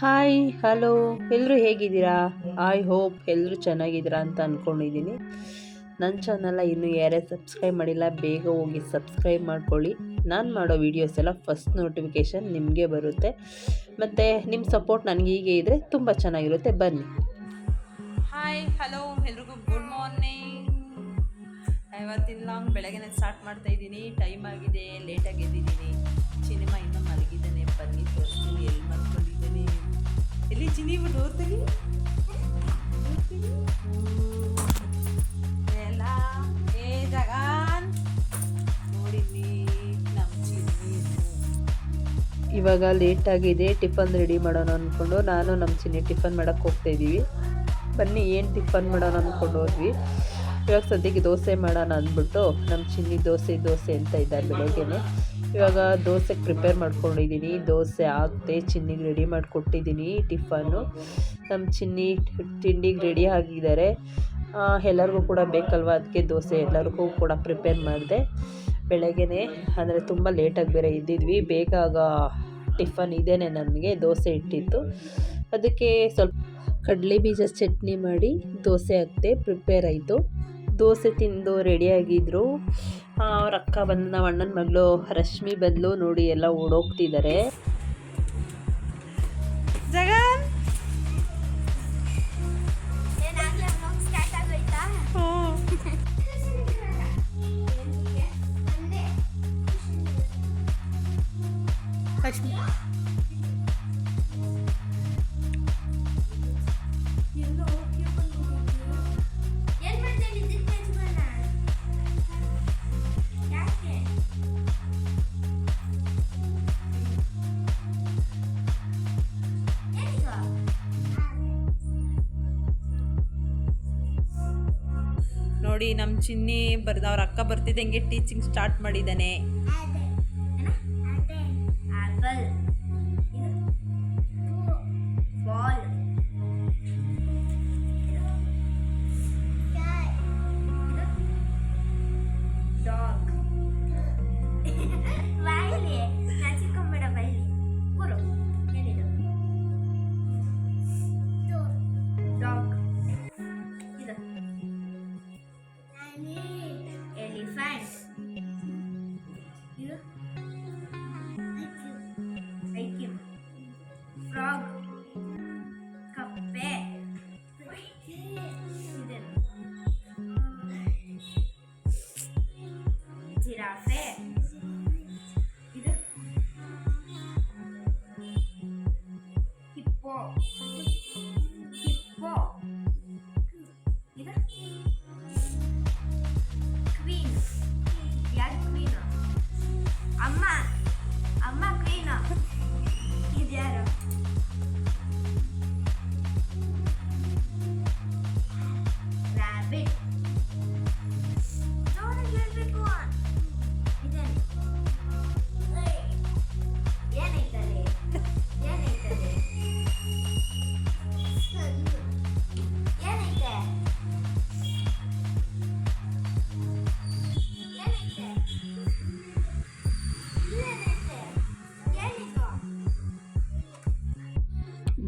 Hi hello ಎಲ್ಲರೂ ಹೇಗಿದ್ದೀರಾ? I hope ಎಲ್ಲರೂ ಚೆನ್ನಾಗಿದ್ದೀರಾ ಅಂತ ಅಂದ್ಕೊಂಡಿದ್ದೀನಿ ನನ್ನ ಚಾನಲ್ನ ಇನ್ನೂ ಯಾರೇ ಸಬ್ಸ್ಕ್ರೈಬ್ ಮಾಡಿಲ್ಲ, ಬೇಗ ಹೋಗಿ ಸಬ್ಸ್ಕ್ರೈಬ್ ಮಾಡ್ಕೊಳ್ಳಿ. ನಾನು ಮಾಡೋ ವೀಡಿಯೋಸ್ ಎಲ್ಲ ಫಸ್ಟ್ ನೋಟಿಫಿಕೇಷನ್ ನಿಮಗೆ ಬರುತ್ತೆ. ಮತ್ತು ನಿಮ್ಮ ಸಪೋರ್ಟ್ ನನಗೆ ಹೀಗೆ ಇದ್ದರೆ ತುಂಬ ಚೆನ್ನಾಗಿರುತ್ತೆ. ಬನ್ನಿ. ಹಾಯ್ ಹಲೋ ಎಲ್ರಿಗೂ ಗುಡ್ ಮಾರ್ನಿಂಗ್ ಇವತ್ತಿನ ಲಾಂಗ್ ಬೆಳಗ್ಗೆ ಸ್ಟಾರ್ಟ್ ಮಾಡ್ತಾ ಇದ್ದೀನಿ. ಟೈಮ್ ಆಗಿದೆ ಲೇಟಾಗಿ ಎದ್ದಿದ್ದೀನಿ. ಇವಾಗ ಲೇಟಾಗಿದೆ ಟಿಫನ್ ರೆಡಿ ಮಾಡೋಣ ಅಂದ್ಕೊಂಡು ನಾನು ನಮ್ಮ ಚಿನ್ನಿ ಟಿಫನ್ ಮಾಡೋಕ್ಕೆ ಹೋಗ್ತಾ ಇದ್ದೀವಿ ಬನ್ನಿ, ಏನು ಟಿಫನ್ ಮಾಡೋಣ ಅಂದ್ಕೊಂಡು ಹೋದ್ವಿ. ಇವಾಗ ಸದ್ಯಕ್ಕೆ ದೋಸೆ ಮಾಡೋಣ ಅಂದ್ಬಿಟ್ಟು ನಮ್ಮ ಚಿನ್ನಿ ದೋಸೆ ದೋಸೆ ಅಂತ ಇದ್ದಾರೆ ಬೆಳಗ್ಗೆನೆ. ಇವಾಗ ದೋಸೆಗೆ ಪ್ರಿಪೇರ್ ಮಾಡ್ಕೊಂಡಿದ್ದೀನಿ. ದೋಸೆ ಹಾಕ್ತೆ ಚಿನ್ನಿಗೆ ರೆಡಿ ಮಾಡಿಕೊಟ್ಟಿದ್ದೀನಿ ಟಿಫನ್ನು ನಮ್ಮ ಚಿನ್ನಿ ತಿಂಡಿಗೆ ರೆಡಿ ಆಗಿದ್ದಾರೆ. ಎಲ್ಲರಿಗೂ ಕೂಡ ಬೇಕಲ್ವ ಅದಕ್ಕೆ ದೋಸೆ? ಎಲ್ಲರಿಗೂ ಕೂಡ ಪ್ರಿಪೇರ್ ಮಾಡಿದೆ. ಬೆಳಗ್ಗೆನೇ, ಅಂದರೆ ತುಂಬ ಲೇಟಾಗಿ ಬೇರೆ ಇದ್ದಿದ್ವಿ ಬೇಗ ಆಗ ಟಿಫನ್ ಇದೇನೆ ನನಗೆ ದೋಸೆ ಇಟ್ಟಿತ್ತು. ಅದಕ್ಕೆ ಸ್ವಲ್ಪ ಕಡಲೆ ಬೀಜ ಚಟ್ನಿ ಮಾಡಿ ದೋಸೆ ಹಾಕ್ತೆ ಪ್ರಿಪೇರ್ ಆಯಿತು. ದೋಸೆ ತಿಂದು ರೆಡಿಯಾಗಿದ್ದರು ಅವ್ರ ಅಕ್ಕ ಬಂದು ನಮ್ಮ ಅಣ್ಣನ ಮಗಳು ರಶ್ಮಿ ಬದಲು ನೋಡಿ ಎಲ್ಲ ಓಡೋಗ್ತಿದ್ದಾರೆ. ಲಕ್ಷ್ಮಿ ನೋಡಿ ನಮ್ಮ ಚಿನ್ನಿ ಬರ್ದ ಅವ್ರ ಅಕ್ಕ ಬರ್ತಿದ್ದಂಗೆ ಟೀಚಿಂಗ್ ಸ್ಟಾರ್ಟ್ ಮಾಡಿದ್ದಾನೆ.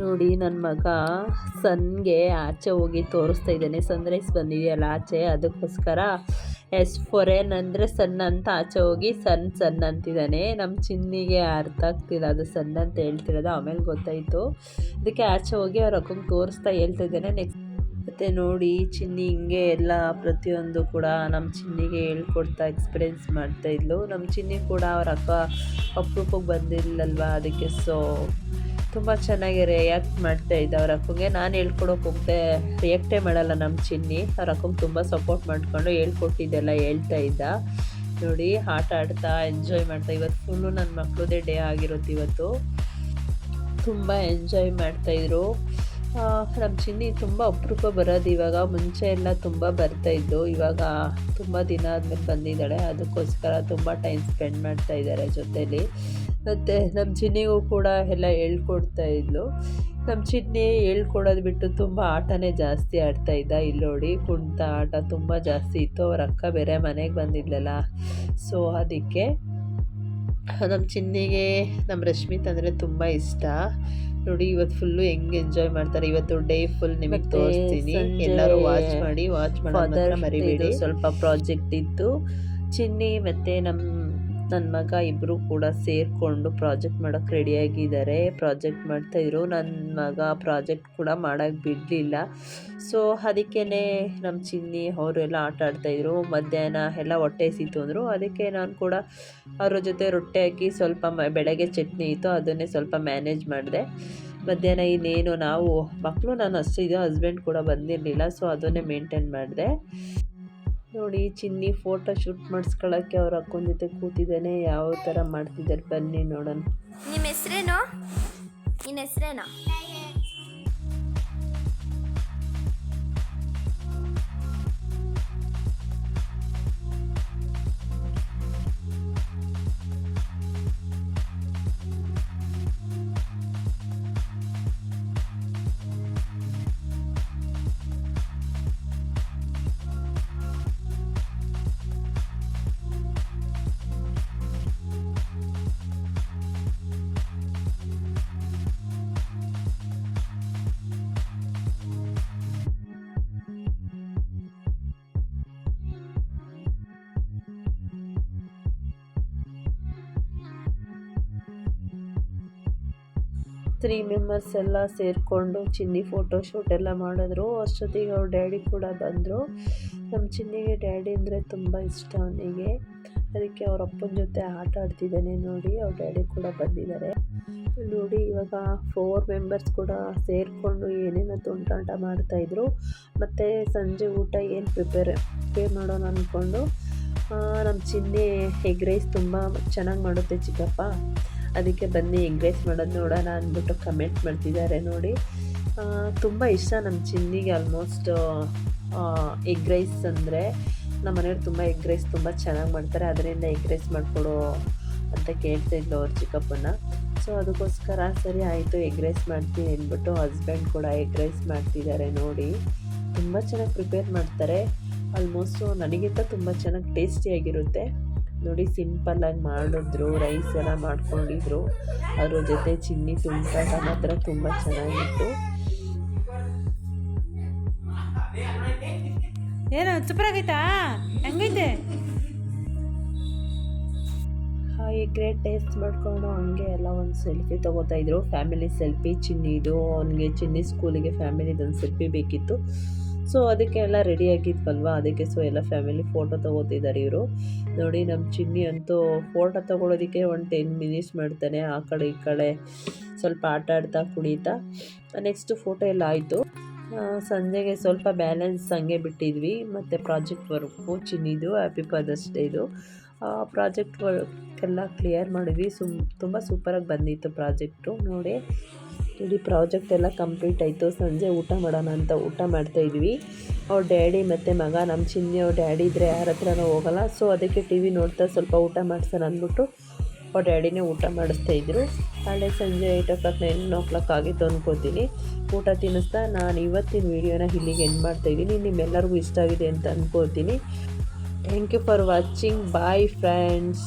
ನೋಡಿ ನನ್ನ ಮಗ ಸನ್ಗೆ ಆಚೆ ಹೋಗಿ ತೋರಿಸ್ತಾ ಇದ್ದಾನೆ. ಸನ್ರೈಸ್ ಬಂದಿದೆಯಲ್ಲ ಆಚೆ, ಅದಕ್ಕೋಸ್ಕರ ಎಸ್ ಫೊರೆನ್ ಅಂದರೆ ಸಣ್ಣ ಅಂತ ಆಚೆ ಹೋಗಿ ಸನ್ ಸನ್ ಅಂತಿದ್ದಾನೆ. ನಮ್ಮ ಚಿನ್ನಿಗೆ ಅರ್ಥ ಆಗ್ತಿಲ್ಲ ಅದು ಸಣ್ಣ ಅಂತ ಹೇಳ್ತಿರೋದು, ಆಮೇಲೆ ಗೊತ್ತಾಯಿತು. ಅದಕ್ಕೆ ಆಚೆ ಹೋಗಿ ಅವ್ರ ಅಕ್ಕಂಗೆ ತೋರಿಸ್ತಾ ಹೇಳ್ತಾ ಇದ್ದಾನೆ. ನೆಕ್ಸ್ಟ್ ಮತ್ತು ನೋಡಿ ಚಿನ್ನಿ ಹಿಂಗೆ ಎಲ್ಲ ಪ್ರತಿಯೊಂದು ಕೂಡ ನಮ್ಮ ಚಿನ್ನಿಗೆ ಹೇಳ್ಕೊಡ್ತಾ ಎಕ್ಸ್ಪೀರಿಯೆನ್ಸ್ ಮಾಡ್ತಾಯಿದ್ಲು ನಮ್ಮ ಚಿನ್ನಿ ಕೂಡ ಅವ್ರ ಅಕ್ಕ ಅಪರೂಪಕ್ಕೆ ಬಂದಿಲ್ಲಲ್ವ ಅದಕ್ಕೆ ಸೊ ತುಂಬ ಚೆನ್ನಾಗಿ ರಿಯಾಕ್ಟ್ ಮಾಡ್ತಾ ಇದ್ದ ಅವ್ರ ಅಕ್ಕಂಗೆ. ನಾನು ಹೇಳ್ಕೊಡೋಕೆ ಹೋಗ್ದೆ ರಿಯಾಕ್ಟೇ ಮಾಡಲ್ಲ ನಮ್ಮ ಚಿನ್ನಿ. ಅವ್ರ ಅಕ್ಕಂಗೆ ತುಂಬ ಸಪೋರ್ಟ್ ಮಾಡಿಕೊಂಡು ಹೇಳ್ಕೊಟ್ಟಿದ್ದೆಲ್ಲ ಹೇಳ್ತಾ ಇದ್ದ. ನೋಡಿ, ಆಟ ಆಡ್ತಾ ಎಂಜಾಯ್ ಮಾಡ್ತಾ ಇವತ್ತು ಫುಲ್ಲು ನನ್ನ ಮಕ್ಕಳದೇ ಡೇ ಆಗಿರುತ್ತೆ ಇವತ್ತು. ತುಂಬ ಎಂಜಾಯ್ ಮಾಡ್ತಾಯಿದ್ರು ನಮ್ಮ ಚಿನ್ನಿ ತುಂಬ ಅಪರೂಪ ಬರೋದು ಇವಾಗ, ಮುಂಚೆ ಎಲ್ಲ ತುಂಬ ಬರ್ತಾಯಿದ್ದು ಇವಾಗ ತುಂಬ ದಿನ ಆದಮೇಲೆ ಬಂದಿದ್ದಾಳೆ. ಅದಕ್ಕೋಸ್ಕರ ತುಂಬ ಟೈಮ್ ಸ್ಪೆಂಡ್ ಮಾಡ್ತಾ ಇದ್ದಾರೆ ಜೊತೇಲಿ. ಮತ್ತು ನಮ್ಮ ಚಿನ್ನಿಗೂ ಕೂಡ ಎಲ್ಲ ಹೇಳ್ಕೊಡ್ತಾ ಇದ್ಲು. ನಮ್ಮ ಚಿನ್ನಿ ಹೇಳ್ಕೊಡೋದು ಬಿಟ್ಟು ತುಂಬ ಆಟನೇ ಜಾಸ್ತಿ ಆಡ್ತಾ ಇದ್ದ. ಇಲ್ಲಿ ನೋಡಿ ಕುಂಟ ಆಟ ತುಂಬ ಜಾಸ್ತಿ ಇತ್ತು. ಅವ್ರ ಅಕ್ಕ ಬೇರೆ ಮನೆಗೆ ಬಂದಿದ್ಲಲ್ಲ. ಸೊ ಅದಕ್ಕೆ ನಮ್ಮ ಚಿನ್ನಿಗೆ ನಮ್ಮ ರಶ್ಮಿತ್ ಅಂದರೆ ತುಂಬ ಇಷ್ಟ. ನೋಡಿ ಇವತ್ತು ಫುಲ್ಲು ಹೆಂಗೆ ಎಂಜಾಯ್ ಮಾಡ್ತಾರೆ. ಇವತ್ತು ಡೇ ಫುಲ್ ನಿಮಗೆ ತೋರಿಸ್ತೀನಿ. ಎಲ್ಲರೂ ವಾಚ್ ಮಾಡಿ ವಾಚ್ ಮಾಡಿ ಮರಿಬೇಡಿ. ಸ್ವಲ್ಪ ಪ್ರಾಜೆಕ್ಟ್ ಇತ್ತು. ಚಿನ್ನಿ ಮತ್ತು ನಮ್ಮ ನನ್ನ ಮಗ ಇಬ್ಬರು ಕೂಡ ಸೇರಿಕೊಂಡು ಪ್ರಾಜೆಕ್ಟ್ ಮಾಡೋಕ್ಕೆ ರೆಡಿಯಾಗಿದ್ದಾರೆ ಪ್ರಾಜೆಕ್ಟ್ ಮಾಡ್ತಾಯಿದ್ರು ನನ್ನ ಮಗ ಪ್ರಾಜೆಕ್ಟ್ ಕೂಡ ಮಾಡೋಕ್ಕೆ ಬಿಡಲಿಲ್ಲ. ಸೊ ಅದಕ್ಕೇ ನಮ್ಮ ಚಿನ್ನಿ ಅವರೆಲ್ಲ ಆಟ ಆಡ್ತಾಯಿದ್ರು ಮಧ್ಯಾಹ್ನ ಎಲ್ಲ ಹೊಟ್ಟೆ ಸೀತು ಅಂದರು. ಅದಕ್ಕೆ ನಾನು ಕೂಡ ಅವ್ರ ಜೊತೆ ರೊಟ್ಟಿ ಹಾಕಿ ಸ್ವಲ್ಪ ಮ, ಬೆಳಗ್ಗೆ ಚಟ್ನಿ ಇತ್ತು. ಅದನ್ನೇ ಸ್ವಲ್ಪ ಮ್ಯಾನೇಜ್ ಮಾಡಿದೆ. ಮಧ್ಯಾಹ್ನ ಇನ್ನೇನು ನಾವು ಮಕ್ಕಳು ನಾನು ಅಷ್ಟು ಇದು ಹಸ್ಬೆಂಡ್ ಕೂಡ ಬಂದಿರಲಿಲ್ಲ. ಸೊ ಅದನ್ನೇ ಮೇಂಟೈನ್ ಮಾಡಿದೆ. ನೋಡಿ, ಚಿನ್ನಿ ಫೋಟೋ ಶೂಟ್ ಮಾಡಿಸ್ಕೊಳ್ಳೋಕ್ಕೆ ಅವ್ರ ಅಕ್ಕನ ಜೊತೆ ಕೂತಿದ್ದಾನೆ. ಯಾವ ಥರ ಮಾಡ್ತಿದ್ದಾರೆ ಬನ್ನಿ ನೋಡೋಣ. ನಿಮ್ಮ ಹೆಸ್ರೇನು? ನಿನ್ನ ಹೆಸ್ರೇನು? ತ್ರೀ ಮೆಂಬರ್ಸ್ ಎಲ್ಲ ಸೇರಿಕೊಂಡು ಚಿನ್ನಿ ಫೋಟೋ ಶೂಟ್ ಎಲ್ಲ ಮಾಡಿದ್ರು. ಅಷ್ಟೊತ್ತಿಗೆ ಅವ್ರ ಡ್ಯಾಡಿ ಕೂಡ ಬಂದರು. ನಮ್ಮ ಚಿನ್ನಿಗೆ ಡ್ಯಾಡಿ ಅಂದರೆ ತುಂಬ ಇಷ್ಟ ಅವನಿಗೆ. ಅದಕ್ಕೆ ಅವ್ರ ಅಪ್ಪನ ಜೊತೆ ಆಟ ಆಡ್ತಿದ್ದಾನೆ ನೋಡಿ, ಅವ್ರ ಡ್ಯಾಡಿ ಕೂಡ ಬಂದಿದ್ದಾರೆ. ನೋಡಿ, ಇವಾಗ ಫೋರ್ ಮೆಂಬರ್ಸ್ ಕೂಡ ಸೇರಿಕೊಂಡು ಏನೇನೋ ತುಂಟಾಟ ಮಾಡ್ತಾಯಿದ್ರು ಮತ್ತು ಸಂಜೆ ಊಟ ಏನು ಪ್ರಿಪೇರ್ ಪ್ರಿಪೇರ್ ಮಾಡೋಣ ಅಂದ್ಕೊಂಡು ನಮ್ಮ ಚಿನ್ನಿ ಎಗ್ ರೈಸ್ ತುಂಬ ಚೆನ್ನಾಗಿ ಮಾಡುತ್ತೆ ಚಿಕ್ಕಪ್ಪ. ಅದಕ್ಕೆ ಬನ್ನಿ ಎಗ್ ರೈಸ್ ಮಾಡೋದು ನೋಡೋಣ ಅಂದ್ಬಿಟ್ಟು ಕಮೆಂಟ್ ಮಾಡ್ತಿದ್ದಾರೆ ನೋಡಿ. ತುಂಬ ಇಷ್ಟ ನಮ್ಮ ಚಿನ್ನಿಗೆ ಆಲ್ಮೋಸ್ಟ್ ಎಗ್ ರೈಸ್ ಅಂದರೆ. ನಮ್ಮ ಮನೆಯವ್ರು ತುಂಬ ಎಗ್ ರೈಸ್ ತುಂಬ ಚೆನ್ನಾಗಿ ಮಾಡ್ತಾರೆ, ಅದರಿಂದ ಎಗ್ ರೈಸ್ ಮಾಡಿಕೊಡು ಅಂತ ಕೇಳ್ತಾಯಿದ್ಲು ಅವ್ರ ಚಿಕ್ಕಪ್ಪನ ಸೊ ಅದಕ್ಕೋಸ್ಕರ ಸರಿ ಆಯಿತು ಎಗ್ ರೈಸ್ ಮಾಡ್ತೀನಿ ಅಂದ್ಬಿಟ್ಟು ಹಸ್ಬೆಂಡ್ ಕೂಡ ಎಗ್ ರೈಸ್ ಮಾಡ್ತಿದ್ದಾರೆ ನೋಡಿ. ತುಂಬ ಚೆನ್ನಾಗಿ ಪ್ರಿಪೇರ್ ಮಾಡ್ತಾರೆ. ಆಲ್ಮೋಸ್ಟು ನನಗಿಂತ ತುಂಬ ಚೆನ್ನಾಗಿ ಟೇಸ್ಟಿಯಾಗಿರುತ್ತೆ ನೋಡಿ ಸಿಂಪಲ್ಲಾಗಿ ಮಾಡಿದ್ರು ರೈಸ್ ಎಲ್ಲ ಮಾಡ್ಕೊಂಡಿದ್ರು. ಅದ್ರ ಜೊತೆ ಚಿನ್ನಿ ತುಂಟಾಟ ಮಾತ್ರ ತುಂಬ ಚೆನ್ನಾಗಿತ್ತು. ಏನು ಸೂಪರಾಗೈತಾ ಹೆಂಗೈತೆ? ಹಾಗೆ ಗ್ರೇಟ್ ಟೇಸ್ಟ್ ಮಾಡಿಕೊಂಡು ಹಂಗೆ ಎಲ್ಲ ಒಂದು ಸೆಲ್ಫಿ ತೊಗೋತಾ ಇದ್ರು. ಫ್ಯಾಮಿಲಿ ಸೆಲ್ಫಿ ಚಿನ್ನಿದು ಅವನಿಗೆ ಚಿನ್ನಿ ಸ್ಕೂಲಿಗೆ ಫ್ಯಾಮಿಲಿದು ಒಂದು ಸೆಲ್ಫಿ ಬೇಕಿತ್ತು. ಸೊ ಅದಕ್ಕೆ ಎಲ್ಲ ರೆಡಿ ಆಗಿದ್ವಲ್ವ? ಅದಕ್ಕೆ ಸೊ ಎಲ್ಲ ಫ್ಯಾಮಿಲಿ ಫೋಟೋ ತೊಗೋತಿದ್ದಾರೆ ಇವರು. ನೋಡಿ ನಮ್ಮ ಚಿನ್ನಿ ಅಂತೂ ಫೋಟೋ ತೊಗೊಳೋದಕ್ಕೆ ಒಂದು ಟೆನ್ ಮಿನಿಟ್ಸ್ ಮಾಡ್ತಾನೆ, ಆ ಕಡೆ ಈ ಕಡೆ. ಸ್ವಲ್ಪ ಆಟ ಆಡ್ತಾ, ಕುಣಿತಾ. ನೆಕ್ಸ್ಟ್ ಫೋಟೋ ಎಲ್ಲ ಆಯಿತು. ಸಂಜೆಗೆ ಸ್ವಲ್ಪ ಬ್ಯಾಲೆನ್ಸ್ ಹಂಗೆ ಬಿಟ್ಟಿದ್ವಿ. ಮತ್ತು ಪ್ರಾಜೆಕ್ಟ್ ವರ್ಕು ಚಿನ್ನಿದು ಹ್ಯಾಪಿ ಫಾದರ್ಸ್ ಡೇದು ಪ್ರಾಜೆಕ್ಟ್ ವರ್ಕ್ ಎಲ್ಲ ಕ್ಲಿಯರ್ ಮಾಡಿದ್ವಿ. ಸುಮ್, ತುಂಬ ಸೂಪರಾಗಿ ಬಂದಿತ್ತು ಪ್ರಾಜೆಕ್ಟು ನೋಡಿ ಇಡೀ ಪ್ರಾಜೆಕ್ಟ್ ಎಲ್ಲ ಕಂಪ್ಲೀಟ್ ಆಯಿತು. ಸಂಜೆ ಊಟ ಮಾಡೋಣ ಅಂತ ಊಟ ಮಾಡ್ತಾಯಿದ್ವಿ ಅವ್ರ ಡ್ಯಾಡಿ ಮತ್ತು ಮಗ ನಮ್ಮ ಚಿನ್ನಿ ಅವ್ರ ಡ್ಯಾಡಿ ಇದ್ದರೆ ಯಾರ ಹತ್ರನೂ ಹೋಗಲ್ಲ. ಸೊ ಅದಕ್ಕೆ ಟಿ ವಿ ನೋಡ್ತಾ ಸ್ವಲ್ಪ ಊಟ ಮಾಡ್ಸೋಣ ಅಂದ್ಬಿಟ್ಟು ಅವ್ರ ಡ್ಯಾಡಿನೇ ಊಟ ಮಾಡಿಸ್ತಾಯಿದ್ರು ನಾಳೆ ಸಂಜೆ eight o'clock nine o'clock ಆಗಿತ್ತು ಅಂದ್ಕೋತೀನಿ ಊಟ ತಿನ್ನಿಸ್ತಾ ನಾನು ಇವತ್ತಿನ ವೀಡಿಯೋನ ಇಲ್ಲಿಗೆ ಎಂಡ್ ಮಾಡ್ತಾಯಿದ್ದೀನಿ ನಿಮ್ಮೆಲ್ಲರಿಗೂ ಇಷ್ಟ ಆಗಿದೆ ಅಂತ ಅಂದ್ಕೋತೀನಿ thank you for watching bye friends